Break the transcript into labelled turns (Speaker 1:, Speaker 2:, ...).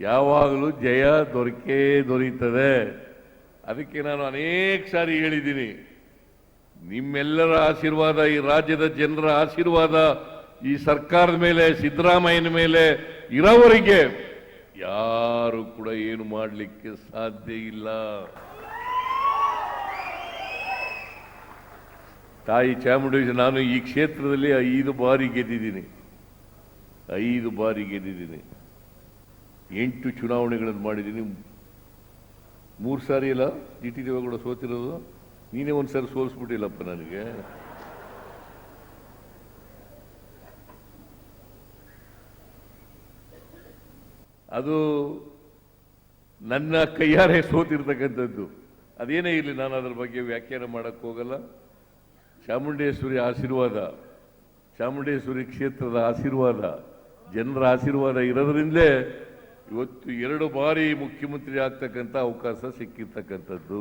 Speaker 1: ಯಾವಾಗಲೂ ಜಯ ದೊರಕೇ ದೊರೀತದೆ. ಅದಕ್ಕೆ ನಾನು ಅನೇಕ ಸಾರಿ ಹೇಳಿದ್ದೀನಿ. ನಿಮ್ಮೆಲ್ಲರ ಆಶೀರ್ವಾದ, ಈ ರಾಜ್ಯದ ಜನರ ಆಶೀರ್ವಾದ, ಈ ಸರ್ಕಾರದ ಮೇಲೆ, ಸಿದ್ದರಾಮಯ್ಯನ ಮೇಲೆ ಇರೋವರಿಗೆ ಯಾರು ಕೂಡ ಏನು ಮಾಡಲಿಕ್ಕೆ ಸಾಧ್ಯ ಇಲ್ಲ. ತಾಯಿ ಚಾಮುಂಡೇಶ್ವರಿ, ನಾನು ಈ ಕ್ಷೇತ್ರದಲ್ಲಿ ಐದು ಬಾರಿ ಗೆದ್ದಿದ್ದೀನಿ. ಐದು ಬಾರಿ ಗೆದ್ದಿದ್ದೀನಿ. ಎಂಟು ಚುನಾವಣೆಗಳನ್ನು ಮಾಡಿದ್ದೀನಿ. ಮೂರು ಸಾರಿ ಇಲ್ಲ ಜಿ ಟಿ ದೇವೇಗೌಡ ಸೋತಿರೋದು. ನೀನೇ ಒಂದು ಸಾರಿ ಸೋಲಿಸ್ಬಿಟ್ಟಿಲ್ಲಪ್ಪ ನನಗೆ. ಅದು ನನ್ನ ಕೈಯಾರೆ ಸೋತಿರ್ತಕ್ಕಂಥದ್ದು. ಅದೇನೇ ಇರಲಿ, ನಾನು ಅದರ ಬಗ್ಗೆ ವ್ಯಾಖ್ಯಾನ ಮಾಡೋಕ್ಕೆ ಹೋಗಲ್ಲ. ಚಾಮುಂಡೇಶ್ವರಿ ಆಶೀರ್ವಾದ, ಚಾಮುಂಡೇಶ್ವರಿ ಕ್ಷೇತ್ರದ ಆಶೀರ್ವಾದ, ಜನರ ಆಶೀರ್ವಾದ ಇರೋದ್ರಿಂದಲೇ ಇವತ್ತು ಎರಡು ಬಾರಿ ಮುಖ್ಯಮಂತ್ರಿ ಆಗ್ತಕ್ಕಂಥ ಅವಕಾಶ ಸಿಕ್ಕಿರ್ತಕ್ಕಂಥದ್ದು.